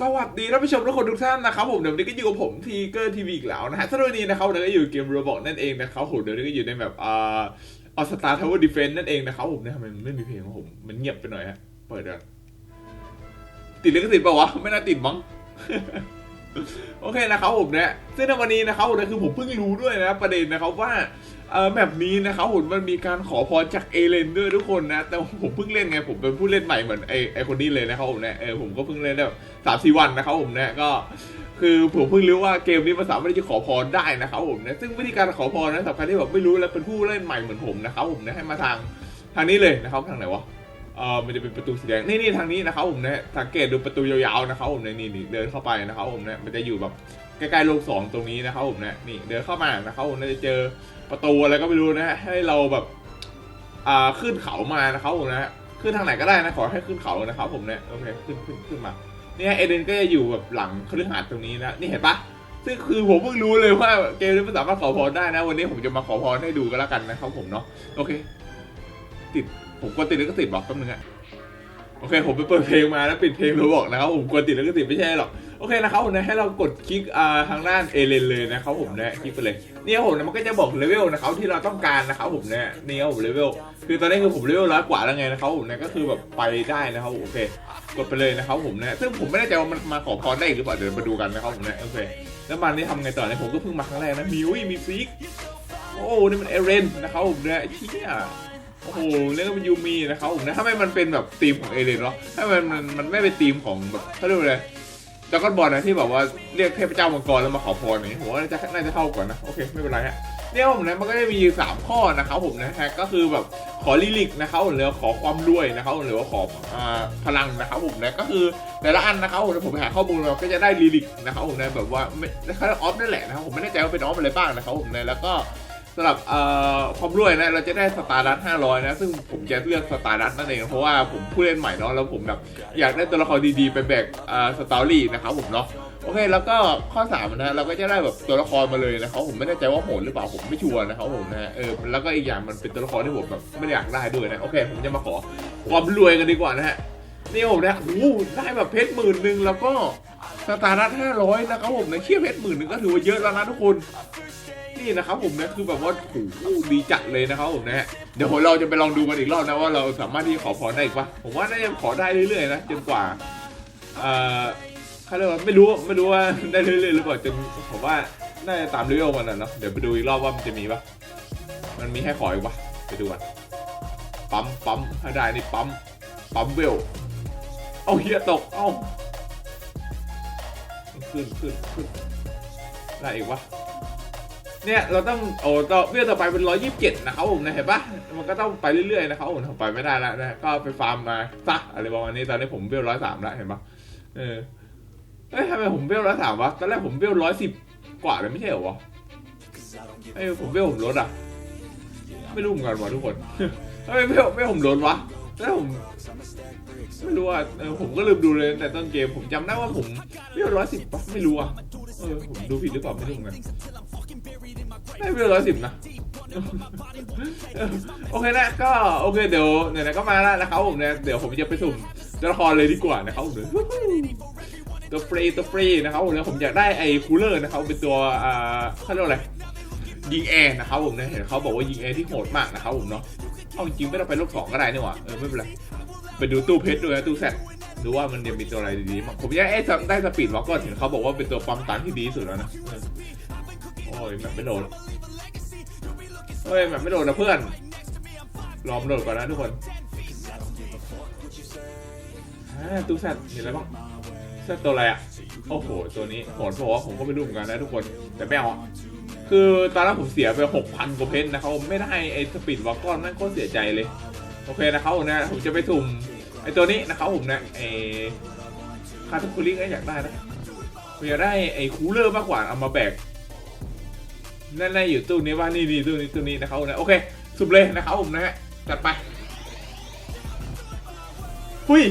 สวัสดีท่านผู้ชมทุกคนทุกท่านนะครับผมเดี๋ยววันนี้ก็อยู่กับผมทีเกอร์ทีวีอีกแล้วนะฮะสำหรับวันนี้นะครับเดี๋ยวก็อยู่เกมโรบอกนั่นเองนะครับผมเดี๋ยวนี้ก็อยู่ในแบบอ่าออสตาร์ทาวเวอร์ดิเฟนนั่นเองนะครับผมเนี่ยทำไมมันไม่มีเพลงของผมมันเงียบไปหน่อยฮะเปิดกันติดลิขสิทธิ์เปล่าวะไม่น่าติดมั้งโอเคนะครับผมเนี่ยซึ่งในวันนี้นะครับผมนี่คือผมเพิ่งรู้ด้วยนะประเด็นนะครับว่า เออแบบนี้นะครับผมมันมีการขอพรจากเอเลนด้วยทุกคนนะ แต่ผมเพิ่งเล่นไงผมเป็นผู้เล่นใหม่เหมือนไอไอคนนี้เลยนะครับผมเนี่ยเออผมก็เพิ่งเล่นได้แบบสามสี่วันนะครับผมเนี่ยก็คือผมเพิ่งรู้ว่าเกมนี้มันสามารถที่จะขอพรได้นะครับผมนะซึ่งวิธีการขอพรนะสำคัญที่แบบไม่รู้และเป็นผู้เล่นใหม่เหมือนผมนะครับผมนะให้มาทางทางนี้เลยนะครับทางไหนวะ เออมันจะเป็นประตูสีแดงนี่นี่ทางนี้นะครับผมเนะสังเกตดูประตูยาวๆนะครับผมนนี่นี่เดินเข้าไปนะครับผมเนะมันจะอยู่แบบใกล้ๆโลกสองตรงนี้นะครับผมเนะนี่เดินเข้ามานะครับผมนะจะเจอประตูอะไรก็ไม่รู้นะให้เราแบบอ่าขึ้นเขามานะครับผมนะขึ้นทางไหนก็ได้นะขอให้ขึ้นเขานะครับผมเนี่ยโอเคขึ้นขึ้นขึ้นมาเนี่ยเอเดนก็จะอยู่แบบหลังคฤหาสน์ตรงนี้นะนี่เห็นปะซึ่งคือผมเพิ่งรู้เลยว่าเกมนี้มันสามารถขอพรได้นะ วันนี้ผมจะมาขอพรให้ดูกันแล้วกันนะครับผมเนาะโอเค ติด ผมกดติดแล้วก็ติดบอกแป๊บนึงอะโอเค ผมไปเปิดเพลงมาแล้วปิดเพลงเราบอกนะครับผมกดติดแล้วก็ติดไม่ใช่หรอกโอเคนะครับผมนะให้เรากดคลิกอ่าทางด้านเอเลนเลยนะครับผมนะคลิกไปเลยนี่ครับผมนะมันก็จะบอกเลเวลนะครับที่เราต้องการนะครับผมเนี่ยนี่ครับผมเลเวลคือตอนนี้คือผมเลเวลร้อยกว่าแล้วไงนะครับผมนะก็คือแบบไปได้นะครับโอเคกดไปเลยนะครับผมนะซึ่งผมไม่แน่ใจว่ามันมาขอพรได้หรือเปล่าเดี๋ยวมาดูกันนะครับผมนะโอเค แล้วมันนี่ทำไงต่อเนี่ยผมก็เพิ่งมาครั้งแรกนะมีวิมีซิกโอ้นี่มันเอเรนนะครับผมนะเชี่ย โอ้โหเรื่องมันยูมีนะครับผมนะถ้าไม่มันเป็นแบบธีมของเอเรนเนาะถ้ามันมันมันไม่เป็นธีมของแบบเขาเรียกว่าอะไรดราก้อนบอลนะที่แบบว่าเรียกเทพเจ้ามังกรแล้วมาขอพรอย่างนี้ผมว่าน่าจะน่าจะเข้ากว่านนะโอเคไม่เป็นไรฮะเนี่ยผมนะมันก็จะมีสามข้อนะครับผมนะฮะก็คือแบบขอลิลิกนะครับหรือขอความรวยนะครับหรือว่าขอพลังนะครับผมนะก็คือแต่ละอันนะครับผมผมไปหาข้อมูลมาก็จะได้ลิลิกนะครับผมนะแบบว่าไม่เขาออฟนั่นแหละนะครับผมไม่แน่ใจว่าเป็นออฟอะไรบ้างนะครับผมนะแล้วก็ สำหรับเอ่อความรวยนะเราจะได้สตาร์ดัต500นะซึ่งผมจะเลือกสตาร์ดัตนั่นเองเพราะว่าผมผู้เล่นใหม่เนาะแล้วผมแบบอยากได้ตัวละครดีๆไปแบกเอ่อสตอรี่นะครับผมเนาะโอเคแล้วก็ข้อ3นะเราก็จะได้แบบตัวละครมาเลยนะครับผมไม่แน่ใจว่าโหดหรือเปล่าผมไม่ชัวร์นะครับผมนะเออแล้วก็อีกอย่างมันเป็นตัวละครที่ผมแบบไม่อยากได้ด้วยนะโอเคผมจะมาขอความรวยกันดีกว่านะฮะนี่ผมนะโอ้ได้แบบเพชรหมื่นหนึ่งแล้วก็สตาร์ดัต500นะครับผมนะเชี่ยเพชรหมื่นหนึ่งก็ถือว่าเยอะแล้วนะทุกคน นี่นะครับผมนะคือแบบว่าโอ้โหดีจัดเลยนะครับผมนะฮะเดี๋ยวเราจะไปลองดูกันอีกรอบนะว่าเราสามารถที่ขอพรได้อีกปะผมว่าน่าจะขอได้เรื่อยๆนะจนกว่าเอ่อเขาเรียกว่าไม่รู้ไม่รู้ว่าได้เรื่อยๆหรือเปล่าจนผมว่าน่าจะตามเลเวลมันนะเนาะเดี๋ยวไปดูอีกรอบว่ามันจะมีปะมันมีให้ขออีกปะไปดูกันปั๊มปั๊มถ้าได้นี่ปั๊มปั๊มเวลเอาเฮียตกเอาขึ้นขึ้นขึ้นได้อีกปะ เนี่ยเราต้องโอ้ต่อเบี้ยต่อไปเป็นร้อยยี่สิบเจ็ดนะครับผมนะเห็นปะมันก็ต้องไปเรื่อยๆนะครับผมไปไม่ได้แล้วนะก็ไปฟาร์มมาซะอะไรประมาณนี้ตอนนี้ผมเบี้ยร้อยสามแล้วเห็นปะเออเอ้ยทำไมผมเบี้ยร้อยสามวะตอนแรกผมเบี้ยร้อยสิบกว่าเลยไม่ใช่เหรอวะเอ้ยผมเบี้ยผมลดอะ ไม่รู้เหมือนกันวะทุกคนทำไมเบี้ยเบี้ยผมลดวะแล้วผมไม่รู้อะเออผมก็ลืมดูเลยแต่ต้นเกมผมจำได้ว่าผมเบี้ยร้อยสิบปะไม่รู้อะเออผมดูผิดหรือเปล่าไม่รู้เหมือนกัน ได้เวลร้อยสิบนะ โอเคนะก็โอเคเดี๋ยวไหนๆก็มาแล้วนะครับผมเนี่ยเดี๋ยวผมจะไปสุ่มตัวละครเลยดีกว่านะครับผมเดี๋ยตัวฟรีตัวฟรีนะครับผมเนี่ยผมอยากได้ไอ้คูลเลอร์นะครับเป็นตัวอ่าเขาเรียกว่าอะไรยิงแอร์นะครับผมเนี่ยเห็นเขาบอกว่ายิงแอร์ที่โหดมากนะครับผมเนาะเอาจริงๆไม่ต้องไปลบสองก็ได้นี่หว่าเออไม่เป็นไรไปดูตู้เพชรด้วยนะตู้แซดดูว่ามันยังมีตัวอะไรดีๆมั้งผมอยากไอ้ได้สปีดวอล์กก็เห็นเขาบอกว่าเป็นตัวปั๊มตันที่ดีสุดแล้วนะโอ้ยแบบไม่โดน เฮ้ยแบบไม่โดนนะเพื่อนรอมโดดก่อนนะทุกคนตู้แซดเห็นอะไรบ้างแซดตัวอะไรอะ โอ้โห ตัวนี้โหดเพราะว่าผมก็ไม่รู้เหมือนกันนะทุกคน แต่ไม่เอาอะคือตอนนั้นผมเสียไปหกพันกว่าเพนนะครับไม่ได้ไอ้สปีดวอลก้อนนั่นโคตรเสียใจเลย โอเคนะครับผมนะผมจะไปสุ่มไอ้ตัวนี้นะครับผมนะไอ้คาทคุลิกอยากได้นะผมอยากได้ไอ้คูลเลอร์มากกว่าเอามาแบก นั่นๆอยู่ตู้นี้ว่านี่นี่ตู้นี้ตู้นี้นะครับนะโอเคสุบเลยนะครับผมนะฮะจัดไปหุย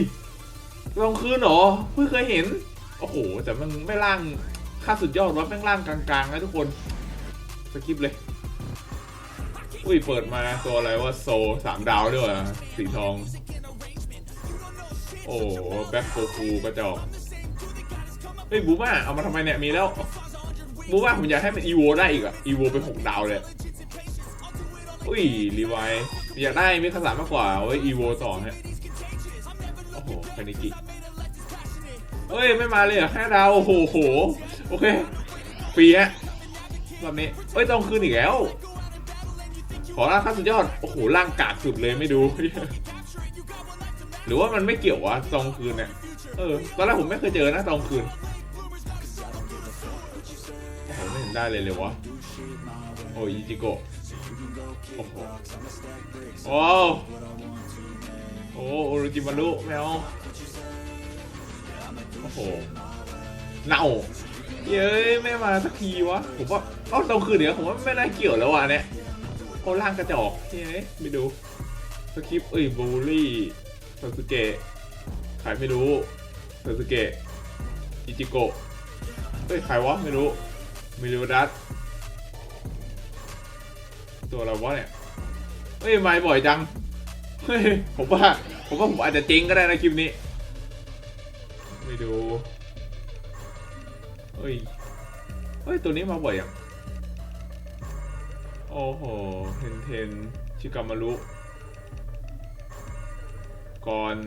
ลองคืนหรอเพิ่งเคยเห็น โอ้โห แต่มันไม่ล่างค่าสุดยอดวะแม่งล่างกลางๆนะทุกคนสกิปเลย อุ้ยเปิดมาตัวอะไรว่าโซสามดาวด้วยสีทอง โอ้แบ็คโกคูกระจอกเฮ้ยบูบ้าเอามาทำไมเนี่ยมีแล้ว บูบ้าผมอยากให้มันอีโวได้อีกอะอีโวเป็นหกดาวเลยอุ้ยรีไวอยากได้มิคาสามากกว่าเว้ยอีโวต่อฮะโอ้โหคานิกิเฮ้ยไม่มาเลยเหรอห้าดาวโอ้โหโหโอเคฟรีฮะรอบนี้เฮ้ยต้องคืนอีกแล้ว ขอร่างขั้นสุดยอด โอ้โหร่างกากสุดเลยไม่ดู หรือว่ามันไม่เกี่ยววะตองคืนเนี่ยเออตอนแรกผมไม่เคยเจอนะตองคืน ได้เลยเลยวะ โอ้ยอิจิโกโอ้โหโอ้โอ้โอริจิมารุแมวโอ้โหเน่าเย้ยไม่มาสักทีวะ ผมว่าเอ้าตองคืนเดี๋ยวผมว่าไม่น่าเกี่ยวแล้ววะเนี่ยโอ้ล่างกระจอกที่ไหนไม่ดูสคริปต์เอ้ยบูลลี่ซาสึเกะใครไม่รู้ซาสึเกะอิจิโกะเฮ้ยใครวะไม่รู้ มิริวดัสตัวอะไรวะเนี่ยเฮ้ยไม่บ่อยจังเฮ้ยผมว่าผมว่าผมอาจจะเจ๊งก็ได้นะคลิปนี้ ไม่ดูเฮ้ยเฮ้ยตัวนี้มาบ่อยอะโอ้โหเทนเทนชิกามารุกอน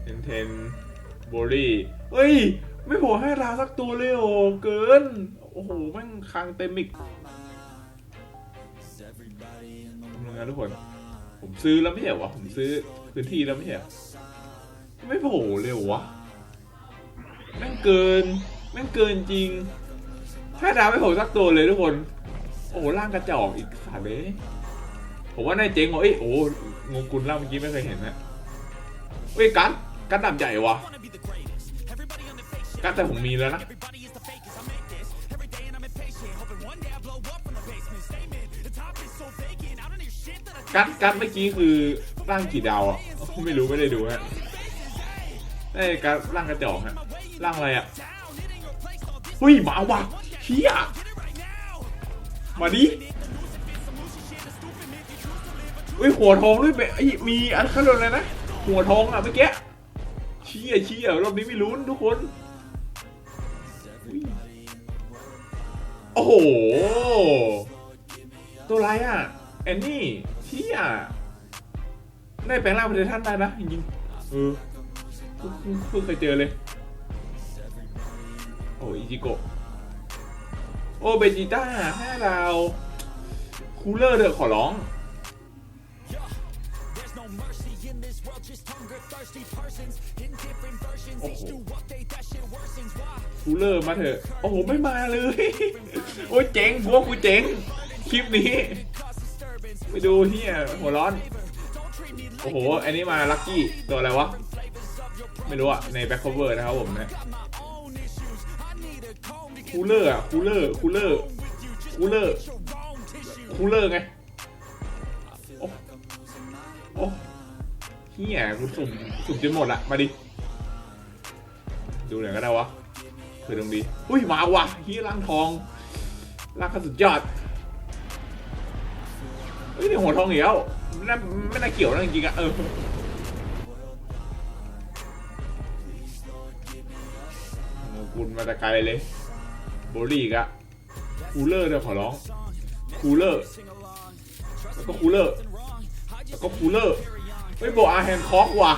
เทนเทนโบรี่เฮ้ย ไม่โผล่ให้ราสักตัวเลยโอ้เกิน โอ้โหแม่งคางเต็มอีกทำยังไงทุกคน ผมซื้อแล้วไม่ใช่เหรอวะผมซื้อพื้นที่แล้วไม่ใช่เหรอไม่โผล่เลยเหรอวะแม่งเกินแม่งเกินจริงให้ดาวไม่โผล่สักตัวเลยทุกคน โอ้ร่างกระจอกอีกสัตว์เลยผมว่าน่าเจ๊งว่ะเอ้ยโอ้งงกุลล่าเมื่อกี้ไม่เคยเห็นนะเฮ้ยกัดกัดดำใหญ่วะ กัดแต่ผมมีแล้วนะกัดกัดเมื่อกี้คือร่างกี่ดาวอะไม่รู้ไม่ได้ดูฮะเอ้กัดร่างกระจอกฮะร่างอะไรอะเฮ้ยหมาว่ะเฮียมาดิอุ้ยหัวทองด้วยเบไอ้มีอันเขาเรียกอะไรนะหัวทองอะเมื่อกี้เชี่ยเชี่ยรอบนี้ไม่ลุ้นทุกคน โอ้โห ตัวไรอะ แอนนี่เชี่ยได้แปลงร่างเป็นท่านได้นะจริงๆเออเพิ่งเพิ่งเคยเจอเลย โอ้อิจิโกะโอ้เบจิต้าห้าดาว คูลเลอร์เถอะขอร้อง โอ้โหคูลเลอร์มาเถอะ โอ้โห ไม่มาเลย โอ้ยเจ๋งพวกกูเจ๋ง คลิปนี้ ไปดูเฮียหัวร้อน โอ้โห อันนี้มาลัคกี้ ตัวอะไรวะ ไม่รู้อะในแบ็คคอเวอร์นะครับผมนะคูลเลอร์อะคูลเลอร์คูลเลอร์คูลเลอร์คูลเลอร์ไง โอ้โอ้ เฮียกูสุ่มสุ่มจนหมดละมาดิ ดูหน่อยก็ได้วะเผื่อตรงดีอุ้ยมาว่ะเฮียร่างทองร่างขั้นสุดยอดเฮ้ยนี่หัวทองอีกแล้วไม่น่าไม่น่าเกี่ยวนะจริงๆอะเออโอ้กุลมาแต่ไกลเลย โบลี่อีกอะคูลเลอร์เดี๋ยวขอร้องคูลเลอร์ แล้วก็คูลเลอร์ แล้วก็คูลเลอร์ ไม่บอกอาแฮนคอกว่ะ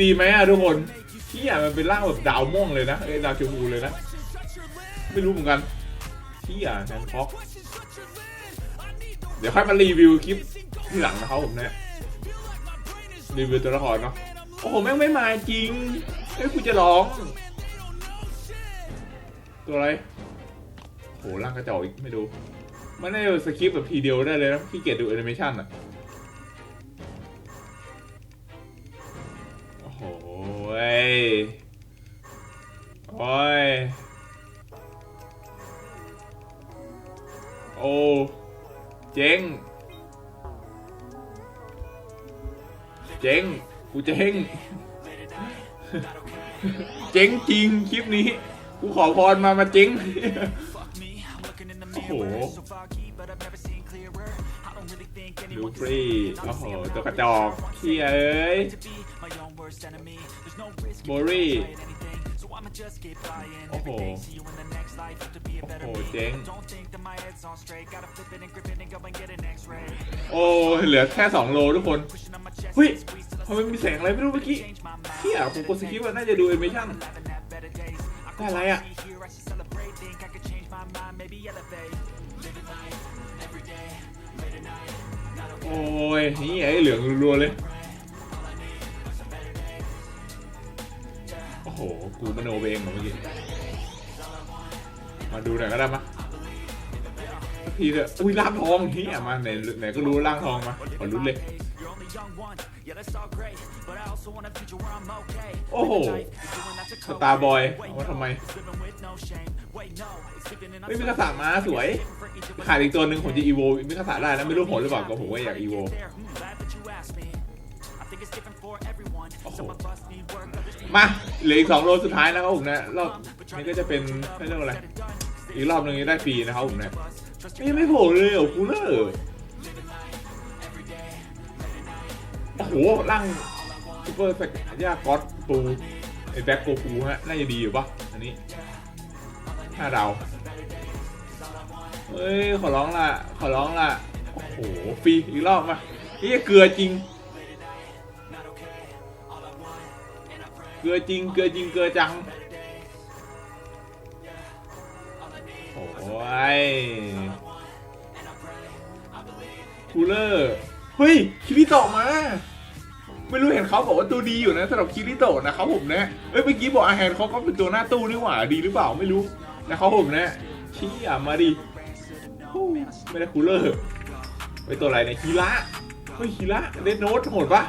ดีไหมอะทุกคนที่อะมันเป็นร่างแบบดาวม่วงเลยนะเอ้ยดาวชมพูเลยนะ ไม่รู้เหมือนกันที่อะแฮนคอกเดี๋ยวค่อยมารีวิวคลิปที่หลังนะครับผมเนี่ยรีวิวตัวละครเนาะโอ้โหแม่งไม่มาจริงเฮ้ยกูจะร้อง ตัวอะไรโหร่างกระจอกอีกไม่ดูมันได้สคริปต์แบบทีเดียวได้เลยนะพี่เกียรดูแอนิเมชันอะ โอ้ย โอ้ เจ๊ง เจ๊ง กูเจ๊ง เจ๊งจริงคลิปนี้ กูขอพรมามาเจ๊ง โอ้โหดูฟรีโอ้โห ตัวกระจอกเที่ยเอ้ย โบรี่ โอ้โห โอ้โหเจ๊ง โอ้ยเหลือแค่2โลทุกคนเฮ้ยทำไมมีแสงอะไรไม่รู้เมื่อกี้เฮียผมกดสกิปว่าน่าจะดูเอนิเมชั่นได้อะไรอะโอ้ยนี่ไอ้เหลืองรัวๆเลย กูมโนไปเองเหรอเมื่อกี้มาดูหน่อยก็ได้มะสักทีเถอะอุ้ยล่างทองเฮียมาไหนไหนก็รู้ล่างทองมาขอรุ้นเลยโอ้โหสตาร์บอยเอาทำไมไม่มีกระสามาสวยขาดอีกตัวหนึ่งผมจะอีโวมีกระสาได้นะไม่รู้ผลหรือเปล่าก็ผมว่าอยากอีโว มาเหลืออีกสองโลสุดท้ายนะครับผมนะรอบนี้ก็จะเป็นเรื่องอะไรอีกรอบหนึ่งได้ฟรีนะครับผมนะนี่ไม่โผล่เลยเหรอคูลเลอร์โอ้โหร่างซูเปอร์สักยากอสปูไอ้แบ็คโกฟูฮะน่าจะดีอยู่ปะอันนี้ห้าดาวเฮ้ย ขอร้องละขอร้องละโอ้โหฟรีอีกรอบมานี่เกลือจริง เกลือจริงเกลือจริงเกลือจัง โอ้ยคูลเลอร์เฮ้ย คิริโตะมา ไม่รู้เห็นเขาบอกว่าตัวดีอยู่นะสำหรับคิริโตะนะครับผมนะ เอ้ยเมื่อกี้บอกอาแฮนเขาก็เป็นตัวหน้าตู้นี่หว่าดีหรือเปล่าไม่รู้นะครับผมนะชี้อะมาดิไม่ได้คูลเลอร์ไปตัวอะไรเนี่ยคีระเฮ้ยคีระเดนโนตโหดปะ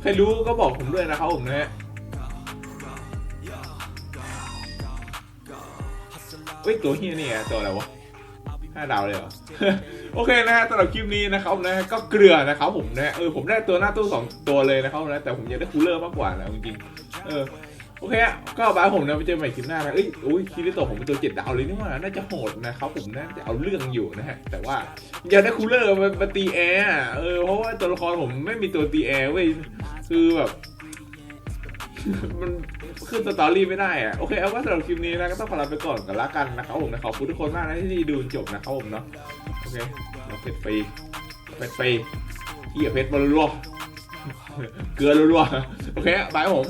ใครรู้ก็บอกผมด้วยนะครับผมนะ เฮ้ยตัวเฮียนี่ไงตัวอะไรวะห้าดาวเลยเหรอ โอเคนะฮะสำหรับคลิปนี้นะครับนะก็เกลือนะครับผมนะเออผมได้ตัวหน้าตู้สองตัวเลยนะครับนะแต่ผมอยากได้คูลเลอร์มากกว่านะจริงๆเออโอเคอะก็บายผมนะไปเจอใหม่คลิปหน้านะเอ้ยอุ้ยคิริโตะผมเป็นตัวเจ็ดดาวเลยนี่ว่าน่าจะโหดนะครับผมน่าจะเอาเรื่องอยู่นะฮะแต่ว่าอยากได้คูลเลอร์มาตีแอร์เออเพราะว่าตัวละครผมไม่มีตัวตีแอร์เว้ยคือแบบ มันขึ้นสตอรี่ไม่ได้อะโอเคเอาว่าสำหรับคลิปนี้นะก็ต้องขอลาไปก่อนกันละกันนะครับผมนะขอบคุณทุกคนมากนะที่ดูจนจบนะครับผมเนาะโอเคเราเพชรฟรีเพชรฟรีเหี้ยเพชรมารัวเกลือรัวโอเคบายผม